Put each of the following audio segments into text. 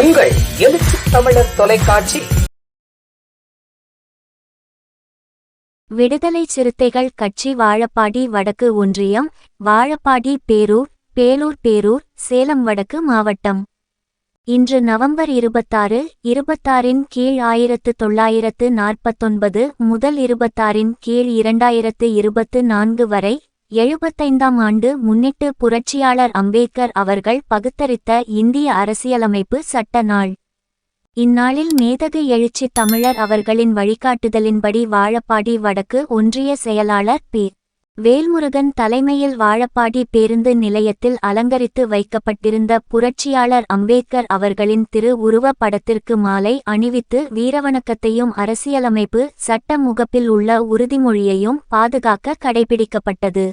உங்கள் எழுச்சி தமிழர் தொலைக்காட்சி. விடுதலை சிறுத்தைகள் கட்சி வாழப்பாடி வடக்கு ஒன்றியம் வாழப்பாடி பேரூர் பேலூர் பேரூர் சேலம் வடக்கு மாவட்டம். இன்று நவம்பர் இருபத்தாறு இருபத்தாறின் கீழ் ஆயிரத்து தொள்ளாயிரத்து நாற்பத்தொன்பது முதல் இருபத்தாறின் கீழ் இரண்டாயிரத்து இருபத்து நான்கு வரை எழுபத்தைந்தாம் ஆண்டு முன்னிட்டு புரட்சியாளர் அம்பேத்கர் அவர்கள் பகுத்தறித்த இந்திய அரசியலமைப்பு சட்ட நாள். இந்நாளில் மேதகு எழுச்சி தமிழர் அவர்களின் வழிகாட்டுதலின்படி வாழப்பாடி வடக்கு ஒன்றிய செயலாளர் பி. வேல்முருகன் தலைமையில் வாழப்பாடி பேருந்து நிலையத்தில் அலங்கரித்து வைக்கப்பட்டிருந்த புரட்சியாளர் அம்பேத்கர் அவர்களின் திரு உருவப் படத்திற்கு மாலை அணிவித்து வீரவணக்கத்தையும் அரசியலமைப்பு சட்ட முகப்பில் உள்ள உறுதிமொழியையும் பாதுகாக்க கடைபிடிக்கப்பட்டது.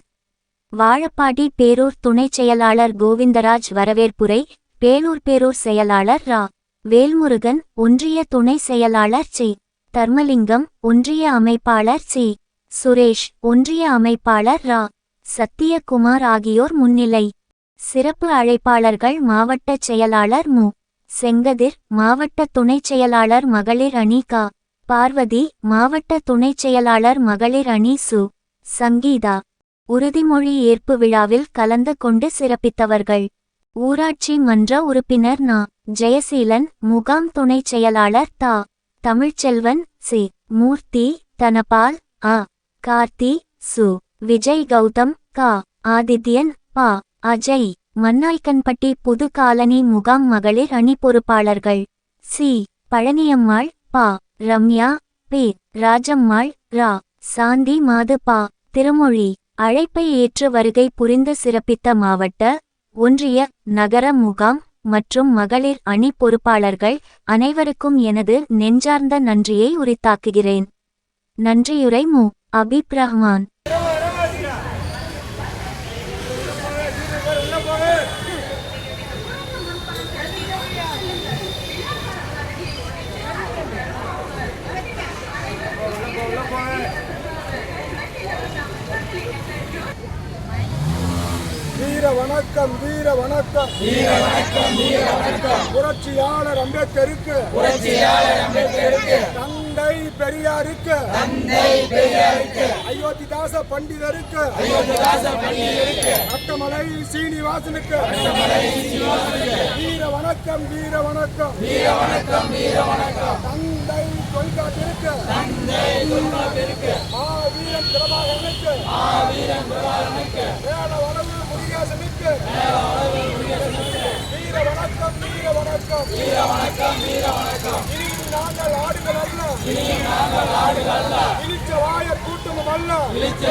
வாழப்பாடி பேரூர் துணைச் செயலாளர் கோவிந்தராஜ் வரவேற்புரை பேலூர் பேரூர் செயலாளர் ரா. வேல்முருகன் ஒன்றிய துணை செயலாளர் சி. தர்மலிங்கம் ஒன்றிய அமைப்பாளர் சி. சுரேஷ் ஒன்றிய அமைப்பாளர் ரா. சத்தியகுமார் ஆகியோர் முன்னிலை. சிறப்பு அழைப்பாளர்கள் மாவட்ட செயலாளர் மு. செங்கதிர் மாவட்ட துணைச் செயலாளர் மகளிர் அணி கா. பார்வதி மாவட்ட துணைச் செயலாளர் மகளிர் அணி சு. சங்கீதா. உறுதிமொழி ஏற்பு விழாவில் கலந்து கொண்டு சிறப்பித்தவர்கள். ஊராட்சி மன்ற உறுப்பினர் நா. ஜெயசீலன் முகாம் துணைச் செயலாளர் தா. தமிழ்ச்செல்வன் சி. மூர்த்தி தனபால் அ. கார்த்தி சு. விஜய் கௌதம் கா. ஆதித்யன் பா. அஜய். மன்னாய்க்கன்பட்டி புது காலனி முகாம் மகளிர் அணி பொறுப்பாளர்கள். சி. பழனியம்மாள் பா. ரம்யா பி. ராஜம்மாள் ரா. சாந்தி மாது பா. திருமொழி. அழைப்பை ஏற்று வருகை புரிந்து சிறப்பித்த மாவட்ட ஒன்றிய நகர முகாம் மற்றும் மகளிர் அணி பொறுப்பாளர்கள் அனைவருக்கும் எனது நெஞ்சார்ந்த நன்றியை உரித்தாக்குகிறேன். நன்றியுரை மு. அபிப் ரஹ்மான். வணக்கம் வீர வணக்கம். வீர வணக்கம் வீர வணக்கம். புரட்சியாளர் அம்பேத்கருக்கு. புரட்சியாளர் அம்பேத்கருக்கு. தந்தை பெரியாருக்கு. தந்தை பெரியாருக்கு. அயோத்திதாச பண்டிதருக்கு. அயோத்திதாச பண்டிதருக்கு. அட்டமலை சீனிவாசனுக்கு. வீர வணக்கம் வீர வணக்கம். வீர வணக்கம் வீர வணக்கம். தந்தை தொல்காட்டிற்கு தந்தை தொல்காட்டிற்கு மா வீரன் பிரபாகரனுக்கு. மா வீரன் பிரபாகரனுக்கு. வேட வளவு முருகேசனுக்கு வீர வணக்கம் வீர வணக்கம். வீர வணக்கம் வீர வணக்கம் இனி நாங்கள் ஆடுகள் அல்ல. இனி நாங்கள் ஆடுகள் அல்ல இழிச்ச கூட்டமும் அல்ல. இழிச்ச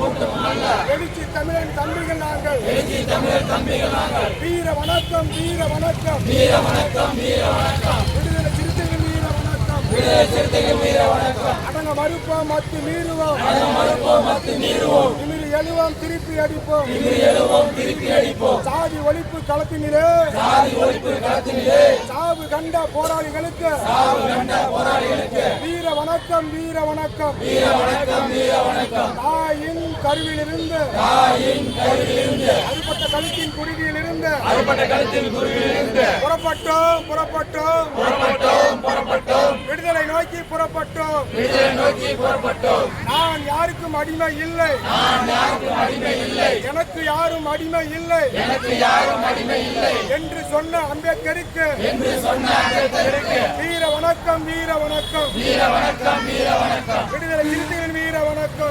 கூட்டமும் அல்ல எழுச்சி தமிழன் தம்பிகள் நாங்கள். எழுச்சி தமிழன் தம்பிகள் நாங்கள் வீர வணக்கம் வீர வணக்கம். வீர வணக்கம் வீர வணக்கம் விடுதலை சிறுத்தைகள் வீர வணக்கம். விடுதலை சிறுத்தைகள் வீர வணக்கம் அடங்க மறுப்போம் மத்து மீறுவோம் அடங்க மறுப்போம் மத்து மீறுவோம். எழுவோம் திருப்பி அடிப்போம். எழுவோம் திருப்பி அடிப்போம். சாதி ஒழிப்பு களத்தினிலே. சாதி ஒழிப்பு களத்தினிலே. சாவு கண்ட போராளிகளுக்கு. சாவு கண்ட போராளிகளுக்கு. வீர வணக்கம் வீர வணக்கம். வீர வணக்கம் வீர வணக்கம். தாயின் கருவிலிருந்து. தாயின் கருவிலிருந்து. அறுபட்ட கழுத்தின் குருவியிலிருந்து அறுபட்ட கழுத்தின் குருவியிலிருந்து புறப்பட்டோம் புறப்பட்டோம். புறப்பட்டோம் புறப்பட்டோம். விடுதலை நோக்கி புறப்பட்டோம். விடுதலை நோக்கி புறப்பட்டோம். நான் யாருக்கும் அடிமை இல்லை. நான் யாருக்கும் அடிமை இல்லை. எனக்கு யாரும் அடிமை இல்லை. எனக்கு யாரும் அடிமை இல்லை. என்று சொன்ன அம்பேத்கருக்கு என்று சொன்ன அம்பேத்கருக்கு வீர வணக்கம் வீர வணக்கம். வீர வணக்கம் வீர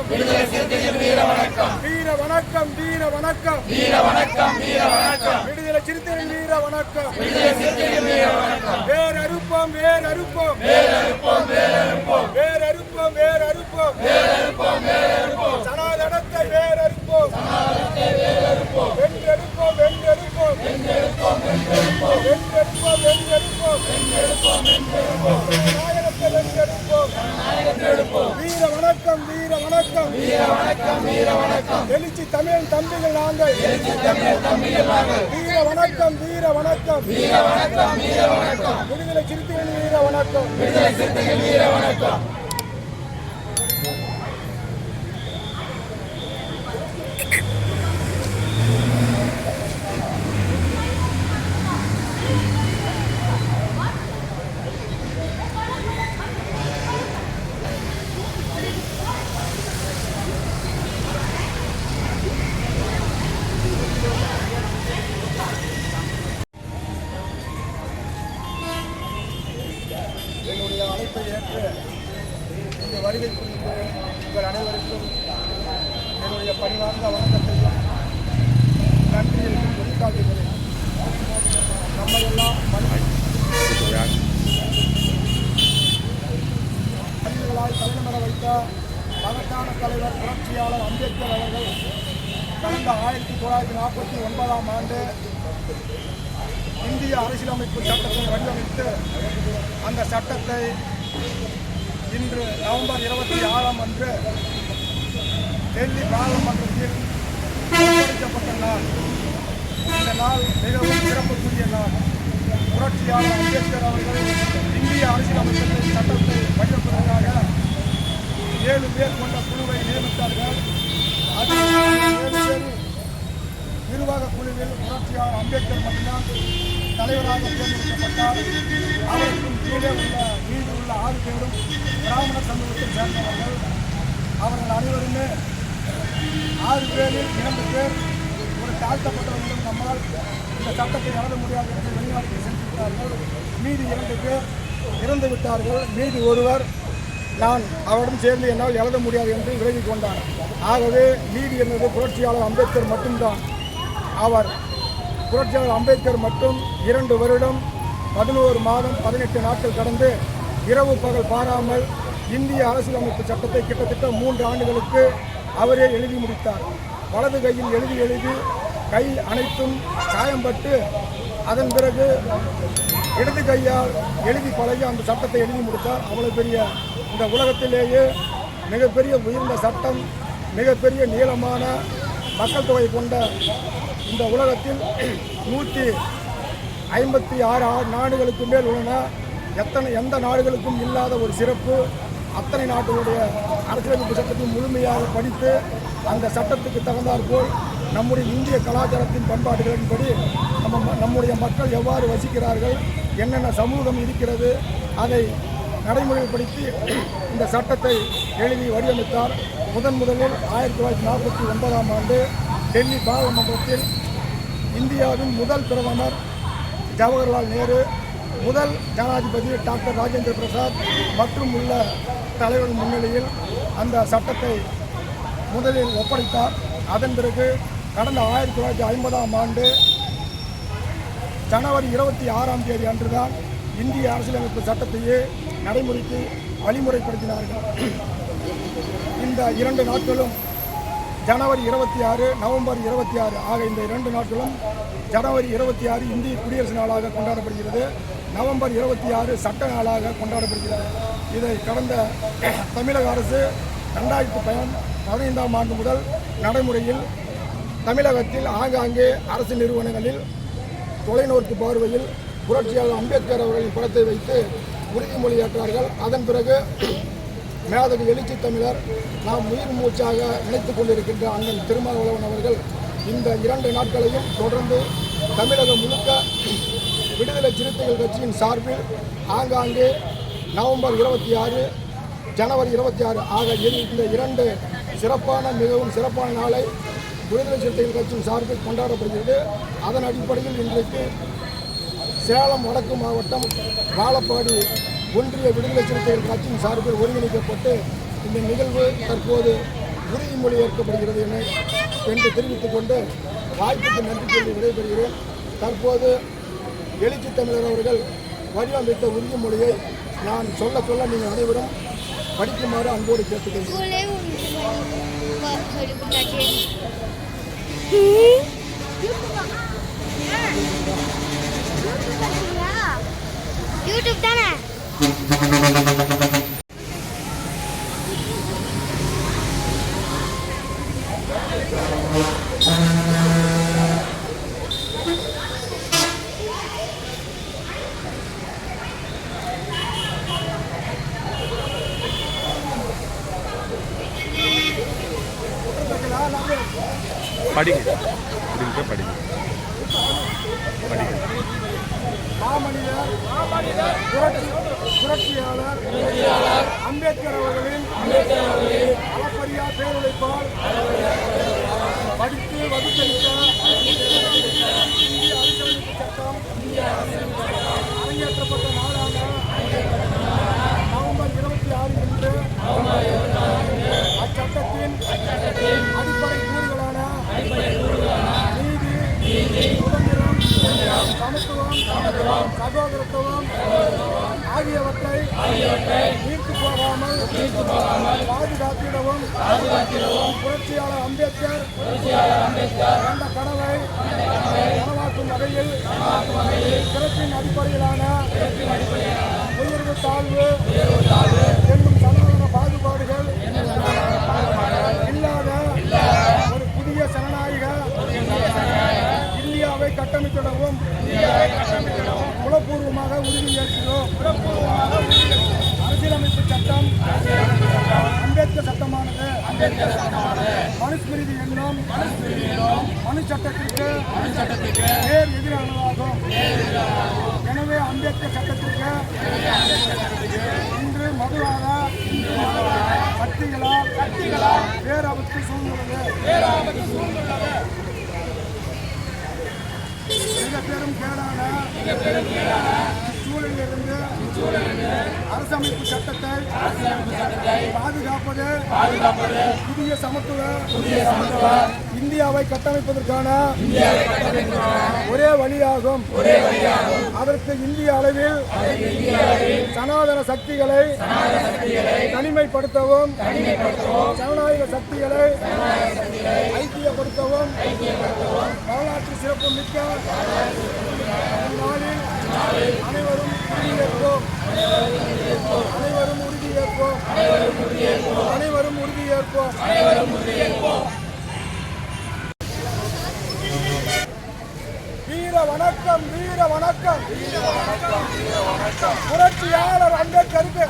வீர வணக்கம் வீர வணக்கம் வீர வணக்கம் வீர வணக்கம் வீர வணக்கம் விடுதலை சிறுத்தைகளின் வீர வணக்கம் விடுதலை சிறுத்தைகளின் வீர வணக்கம் வேர் அறுப்போம் வேர் அறுப்போம் வேர் அறுப்போம் வேர் அறுப்போம் வேர் அறுப்போம் வேர் அறுப்போம் வேர் அறுப்போம் வேர் அறுப்போம் சனாதனத்தை வேர் அறுப்போம் சனாதனத்தை வேர் அறுப்போம் வென்றெடுப்போம் வென்றெடுப்போம். வென்றெடுப்போம் வென்றெடுப்போம். வென்றெடுப்போம் வென்றெடுப்போம். வென்றெடுப்போம் வென்றெடுப்போம் நாயகத்தை வென்றெடுப்போம் வென்றெடுப்போம் வீர வணக்கம் வீர வணக்கம் வீர வணக்கம் வீர வணக்கம் எழுச்சி தமிழ் தம்பிகள் நாங்கள். எழுச்சி தமிழ் தம்பிகள் வீர வணக்கம் வீர வணக்கம் வீர வணக்கம் வீர வணக்கம். விடுதலை சிறுத்தைகள் வீர வணக்கம். தலைநமர மகத்தான தலைவர் புரட்சியாளர் அம்பேத்கர் அவர்கள் கடந்த ஆயிரத்தி தொள்ளாயிரத்தி நாற்பத்தி ஒன்பதாம் ஆண்டு இந்திய அரசியலமைப்பு சட்டத்தை வடிவமைத்து அந்த சட்டத்தை இன்று நவம்பர் இருபத்தி ஆறாம் அன்று டெல்லி பாராளுமன்றத்தில் அனுமதிக்கப்பட்ட நாள் இந்த நாள் மிகவும் சிறப்புக்குரிய நாள். புரட்சியாளர் அம்பேத்கர் அவர்கள் இந்திய அரசியலமைப்பு சட்டத்தை வடிவமைப்பதற்காக ஏழு பேர் கொண்ட குழுவை நியமித்தார்கள். அதில் ஏழு பேர் நிர்வாக குழுவில் புரட்சியாளர் அம்பேத்கர் மட்டும்தான் தலைவராக தேர்ந்தெடுக்கப்பட்டார். அவருக்கும் கீழே உள்ள மீது உள்ள ஆறு பேரும் பிராமண சமூகத்தை சேர்ந்தவர்கள். அவர்கள் அனைவருமே ஆறு பேரில் இரண்டு பேர் ஒரு தாழ்த்தப்பட்டவர்களும் நம்மால் இந்த சட்டத்தை எழுத முடியாது என்று வெளிநாட்டுக்கு சென்று விட்டார்கள் மீதி இரண்டு பேர் இறந்து விட்டார்கள் மீதி ஒருவர் நான் அவருடன் சேர்ந்து என்னால் எழுத முடியாது என்று விலகிக் கொண்டார். ஆகவே நீதி என்பது புரட்சியாளர் அம்பேத்கர் மட்டும்தான். அவர் புரட்சியாளர் அம்பேத்கர் மட்டும் இரண்டு வருடம் பதினோரு மாதம் பதினெட்டு நாட்கள் கடந்து இரவு பகல் பாராமல் இந்திய அரசியலமைப்பு சட்டத்தை கிட்டத்தட்ட மூன்று ஆண்டுகளுக்கு அவரே எழுதி முடித்தார். வலது கையில் எழுதி எழுதி கை அனைத்தும் காயம்பட்டு அதன் பிறகு இடது கையால் எழுதி பழகி அந்த சட்டத்தை எழுதி முடித்தார். அவ்வளவு பெரிய இந்த உலகத்திலேயே மிகப்பெரிய உயர்ந்த சட்டம் மிகப்பெரிய நீளமான மக்கள் தொகை கொண்ட இந்த உலகத்தில் நூற்றி ஐம்பத்தி ஆறு நாடுகளுக்கு மேல் உள்ளன. எத்தனை எந்த நாடுகளுக்கும் இல்லாத ஒரு சிறப்பு. அத்தனை நாடுகளுடைய அரசியலமைப்பு சட்டத்தை முழுமையாக படித்து அந்த சட்டத்துக்கு தகுந்தாற்போல் நம்முடைய இந்திய கலாச்சாரத்தின் பண்பாடுகளின்படி நம்ம நம்முடைய மக்கள் எவ்வாறு வசிக்கிறார்கள் என்னென்ன சமூகம் இருக்கிறது அதை நடைமுறைப்படுத்தி இந்த சட்டத்தை எழுதி வடிவமைத்தார். முதன் முதலில் ஆயிரத்தி தொள்ளாயிரத்தி நாற்பத்தி ஒன்பதாம் ஆண்டு டெல்லி பாராளுமன்றத்தில் இந்தியாவின் முதல் பிரதமர் ஜவஹர்லால் நேரு முதல் ஜனாதிபதி டாக்டர் ராஜேந்திர பிரசாத் மற்றும் உள்ள தலைவர்கள் முன்னிலையில் அந்த சட்டத்தை முதலில் ஒப்படைத்தார். அதன் பிறகு கடந்த ஆயிரத்தி தொள்ளாயிரத்தி ஐம்பதாம் ஆண்டு ஜனவரி இருபத்தி ஆறாம் தேதி அன்றுதான் இந்திய அரசியலமைப்பு சட்டத்தையே நடைமுறைக்கு வழிமுறைப்படுத்தினார்கள். இந்த இரண்டு நாட்களும் ஜனவரி இருபத்தி ஆறு நவம்பர் இருபத்தி ஆறு ஆக இந்த இரண்டு நாட்களும் ஜனவரி இருபத்தி ஆறு இந்திய குடியரசு நாளாக கொண்டாடப்படுகிறது. நவம்பர் இருபத்தி ஆறு சட்ட நாளாக கொண்டாடப்படுகிறது. இதை கடந்த தமிழக அரசு ரெண்டாயிரத்தி பயன் பதினைந்தாம் ஆண்டு முதல் நடைமுறையில் தமிழகத்தில் ஆங்காங்கே அரசு நிறுவனங்களில் தொலைநோக்கு பார்வையில் புரட்சியாளர் அம்பேத்கர் அவர்களின் படத்தை வைத்து உறுதிமொழி ஏற்றார்கள் அதன் பிறகு மேதகு எழுச்சி தமிழர் நாம் உயிர் மூச்சாக நினைத்துக் கொண்டிருக்கின்ற அண்ணன் திருமாவளவன் அவர்கள் இந்த இரண்டு நாட்களையும் தொடர்ந்து தமிழகம் முழுக்க விடுதலை சிறுத்தைகள் கட்சியின் சார்பில் ஆங்காங்கே நவம்பர் இருபத்தி ஆறு ஜனவரி இருபத்தி ஆறு ஆக இந்த இரண்டு சிறப்பான மிகவும் சிறப்பான நாளை விடுதலை சிறுத்தைகள் கட்சியின் சார்பில் கொண்டாடப்படுகிறது. அதன் அடிப்படையில் இன்றைக்கு சேலம் வடக்கு மாவட்டம் வாழப்பாடி ஒன்றிய விடுதலை சிறுத்தைகள் கட்சியின் சார்பில் ஒருங்கிணைக்கப்பட்டு இந்த நிகழ்வு தற்போது உறுதிமொழி ஏற்கப்படுகிறது என என்று தெரிவித்துக் கொண்டு வாய்ப்புக்கு நன்றி சொல்லி விடைபெறுகிறேன். தற்போது எழுச்சி தமிழர் அவர்கள் வடிவமைத்த உறுதிமொழியை நான் சொல்ல சொல்ல நீங்கள் அனைவரும் படிக்குமாறு அன்போடு கேட்டுக்கொள்கிறேன். ஸ்கூலே சொல்லி கொடுத்தாச்சு யூடியூப் தானே படிங்க நீர்த்து ஆகியவற்றை நீர்த்து போகாமல் பாதுகாத்திடவும். பாதுகாத்திடவும் புரட்சியாளர் அம்பேத்கர் புரட்சியாளர் அம்பேத்கர் கண்ட கனவை நனவாக்கும் வகையில் நனவாக்கும் பிறப்பின் அடிப்படையிலான பிறப்பின் அடிப்படையிலான உயர்வு தாழ்வு என்னும் சனாதன பாகுபாடுகள் இல்லாத ஒரு புதிய ஜனநாயக இந்தியாவை கட்டமைத்திடவும். குலப்பூர்வமாக உறுதியேற்கிறோம் அரசியலமைப்பு சட்டம் அம்பேத்கர் சட்டமானது. மனுஸ்மிருதி என்னும் மனு சட்டத்திற்கு நேர் எதிரானதாகும். எனவே அம்பேத்கர் சட்டத்திற்கு இன்று மதுவாக சக்திகளால் பேராபத்து சூழ்ந்துள்ளது. பெரும் கேடான மிக சூழலிலிருந்து அரசமைப்பு சட்டத்தை பாதுகாப்பது புதிய சமத்துவ இந்தியாவை கட்டமைப்பதற்கான ஒரே வழியாகும். ஒரே வழியாகும் அதற்கு இந்திய அளவில் சனாதன சக்திகளை தனிமைப்படுத்தவும் ஜனநாயக சக்திகளை ஐக்கியப்படுத்தவும் வரலாற்று சிறப்பு மிக்க நாளில் அனைவரும் உறுதியேற்போம் அனைவரும் உறுதியேற்போம் அனைவரும் உறுதியேற்போம் வீர வணக்கம் வீர வணக்கம் புரட்சியாளர் அம்பேத்கருக்கு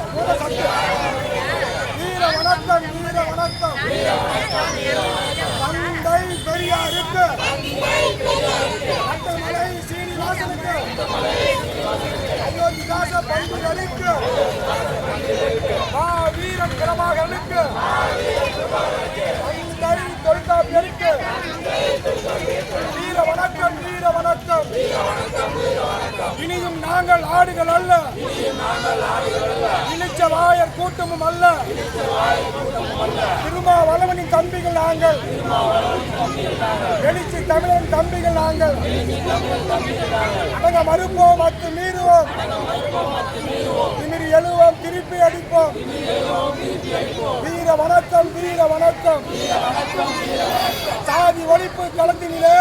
வீர வணக்கம் வீர வணக்கம் தந்தை பெரியாருக்கு அட்டமலை சீனிவாசனுக்கு அயோத்திதாச பண்புகளுக்கு மா வீரன் பிரபாகரனுக்கு தந்தை தொல்காப்பியருக்கு வீர வணக்கம் வீர வணக்கம். இனியும் நாங்கள் ஆடுகள் அல்ல. இழிச்ச வாயர் கூட்டமும் அல்ல. திருமாவளவனின் தம்பிகள் நாங்கள். எழுச்சி தமிழன் தம்பிகள் நாங்கள். அடங்க மறுப்போம் அத்து மீறுவோம். திமிரி எழுவோம் திருப்பி அடிப்போம். வீர வணக்கம் வீர வணக்கம். சாதி ஒழிப்பு களத்தினிலே.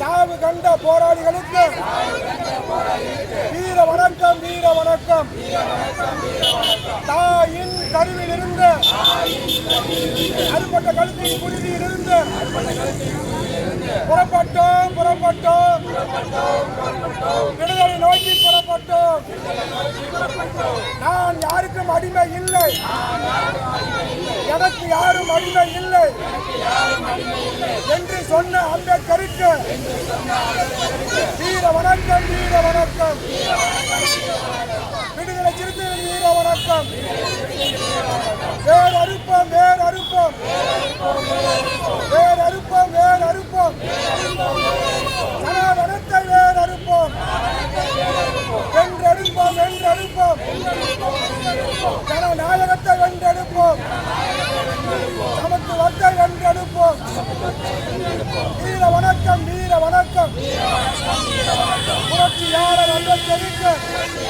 சாவு கண்ட போராளிகளுக்கு வீர வணக்கம் வீர வணக்கம். தாயின் கருவில் இருந்து அறுபட்ட கழுத்தின் குருதியில் இருந்து புறப்பட்டோம் புறப்பட்டோம். விடுதலை நோக்கி புறப்பட்டோம். நான் யாருக்கும் அடிமை இல்லை. எனக்கு யாரும் அடிமை இல்லை. என்று சொன்ன கருத்து வீர வணக்கம் வீர வணக்கம். விடுதலை சிறுத்தைகள் வீர வணக்கம். வேறு அறுப்போம் வேறு அறுப்போம் வேர் அறுப்போம் வேர் அறுப்போம் சனாதனத்தை வேர் அறுப்போம் வென்றெடுப்போம் வென்றெடுப்போம் ஜனநாயகத்தை வென்றெடுப்போம். சமத்துவத்தை வென்றெடுப்போம். வீர வணக்கம் வீர வணக்கம். புரட்சியாளர் அம்பேத்கருக்கு தெரிவிக்க